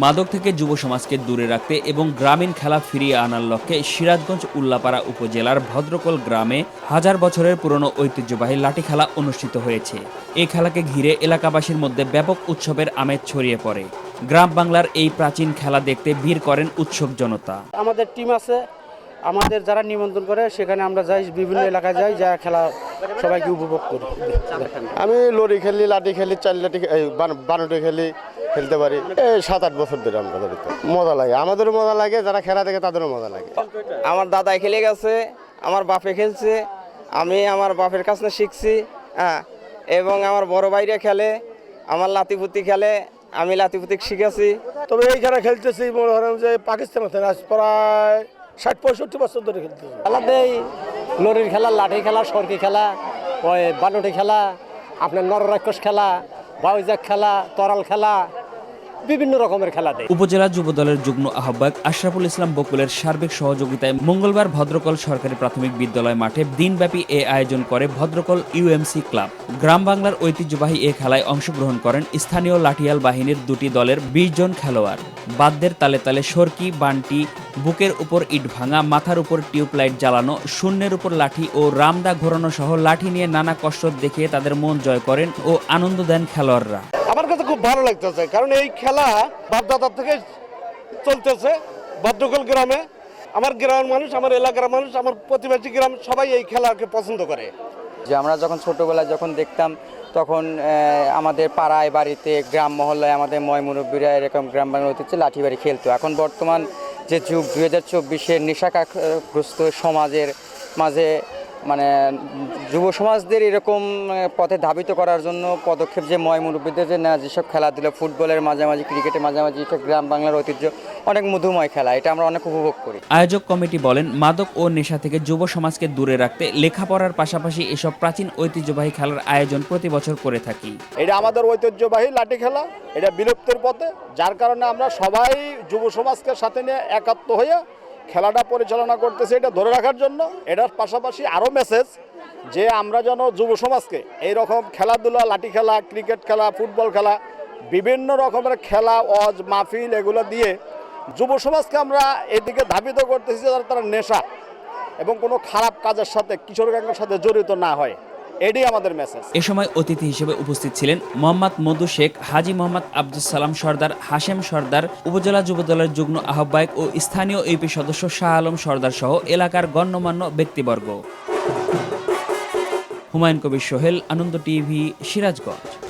মাদক থেকে যুব সমাজকে দূরে রাখতে এবং গ্রামীণ খেলা ফিরিয়ে আনার লক্ষ্যে সিরাজগঞ্জ উল্লাপাড়া উপজেলার ভদ্রকল গ্রামে হাজার বছরের পুরনো ঐতিহ্যবাহী লাঠি খেলা অনুষ্ঠিত হয়েছে। এই খেলাকে ঘিরে এলাকাবাসীর মধ্যে ব্যাপক উৎসবের আমেজ ছড়িয়ে পড়ে। গ্রাম বাংলার এই প্রাচীন খেলা দেখতে ভিড় করেন উৎসুক জনতা। আমাদের টিম আছে আমাদের যারা নিমন্ত্রণ করে সেখানে আমরা যাই বিভিন্ন এলাকায় যাই যা খেলা সবাইকে উপভোগ করি। আমি লরি খেলি লাঠি খেলি চাল লাঠি বানুটি খেলি খেলতে পারি। এই সাত আট বছর ধরে আমরা ধরি মজা লাগে। আমাদেরও মজা লাগে যারা খেলা দেখে তাদেরও মজা লাগে। আমার দাদাই খেলে গেছে আমার বাপে খেলছে আমি আমার বাপের কাছে শিখছি হ্যাঁ এবং আমার বড় ভাইরা খেলে আমার লাতিপুতি খেলে আমি লাতিপুতি শিখেছি। তবে এই খেলা খেলতেছি মনে করেন যে পাকিস্তান আজ প্রায় ষাট পঁয়ষট্টি বছর ধরে খেলতেছি। খেলাতেই লরির খেলা লাঠি খেলা সরকি খেলা ওই বানুটি খেলা আপনার নররাক্ষস খেলা বাউজাক খেলা তরাল খেলা বিভিন্ন রকমের খেলা দেয়। উপজেলা যুব দলের যুগ্ম আহ্বায়ক আশরাফুল ইসলাম বকুলের সার্বিক সহযোগিতায় মঙ্গলবার ভদ্রকল সরকারি প্রাথমিক বিদ্যালয় মাঠে দিনব্যাপী এ আয়োজন করে ভদ্রকল ইউএমসি ক্লাব। গ্রাম বাংলার ঐতিহ্যবাহী এ খেলায় অংশগ্রহণ করেন স্থানীয় লাঠিয়াল বাহিনীর দুটি দলের বিশ জন খেলোয়াড়। বাদ্যের তালে তালে সরকি, বান্টি বুকের উপর ইট ভাঙা মাথার উপর টিউবলাইট জ্বালানো শূন্যের উপর লাঠি ও রামদা ঘোরানো সহ লাঠি নিয়ে নানা কষ্ট দেখিয়ে তাদের মন জয় করেন ও আনন্দ দেন খেলোয়াড়রা। আমার কাছে খুব ভালো লাগতেছে কারণ এই খেলা বাপদাদার থেকে চলতেছে ভদ্রকল গ্রামে। আমার গ্রামের মানুষ আমার এলাকার মানুষ আমার প্রতিবেশী গ্রাম সবাই এই খেলাকে পছন্দ করে। যে আমরা যখন ছোটবেলায় যখন দেখতাম তখন আমাদের পাড়ায় বাড়িতে গ্রাম মহল্লায় আমাদের ময় মুরব্বীরা এরকম গ্রাম বাংলা ঐতিহ্যে লাঠি বাড়ি খেলতো। এখন বর্তমান যে যুগ দুই হাজার চব্বিশের নেশাগ্রস্ত সমাজের মাঝে মানে যুব সমাজদের এরকম পথে ধাবিত করার জন্য পদক্ষেপ যে ময় মুরব্বীদের যে না যেসব খেলাধুলা ফুটবলের মাঝামাঝি ক্রিকেটের মাঝামাঝি এটা গ্রাম বাংলার ঐতিহ্য অনেক মধুময় খেলা এটা আমরা অনেক উপভোগ করি। আয়োজক কমিটি বলেন মাদক ও নেশা থেকে যুব সমাজকে দূরে রাখতে লেখাপড়ার পাশাপাশি এসব প্রাচীন ঐতিহ্যবাহী খেলার আয়োজন প্রতি বছর করে থাকি। এটা আমাদের ঐতিহ্যবাহী লাঠি খেলা এটা বিলুপ্তির পথে যার কারণে আমরা সবাই যুব সমাজকে সাথে নিয়ে একাত্ম হয়ে খেলাটা পরিচালনা করতেছি এটা ধরে রাখার জন্য। এটার পাশাপাশি আরও মেসেজ যে আমরা যেন যুব সমাজকে এই রকম খেলাধুলা, লাঠি খেলা ক্রিকেট খেলা ফুটবল খেলা, বিভিন্ন রকমের খেলা, অজ, মাহফিল এগুলো দিয়ে যুব সমাজকে আমরা এদিকে ধাবিত করতেছি যাতে তারা নেশা এবং কোনো খারাপ কাজের সাথে কিশোর গ্যাংয়ের সাথে জড়িত না হয়। এটাই আমাদের মেসেজ এ সময় অতিথি হিসেবে উপস্থিত ছিলেন মোহাম্মদ মধু শেখ, হাজি মোহাম্মদ আব্দুল সালাম সর্দার, হাশেম সর্দার, উপজেলা যুবদলের যুগ্ম আহ্বায়ক ও স্থানীয় ইউপি সদস্য শাহ আলম সর্দার সহ এলাকার গণ্যমান্য ব্যক্তিবর্গ। হুমায়ুন কবির সোহেল, আনন্দ টিভি, সিরাজগঞ্জ।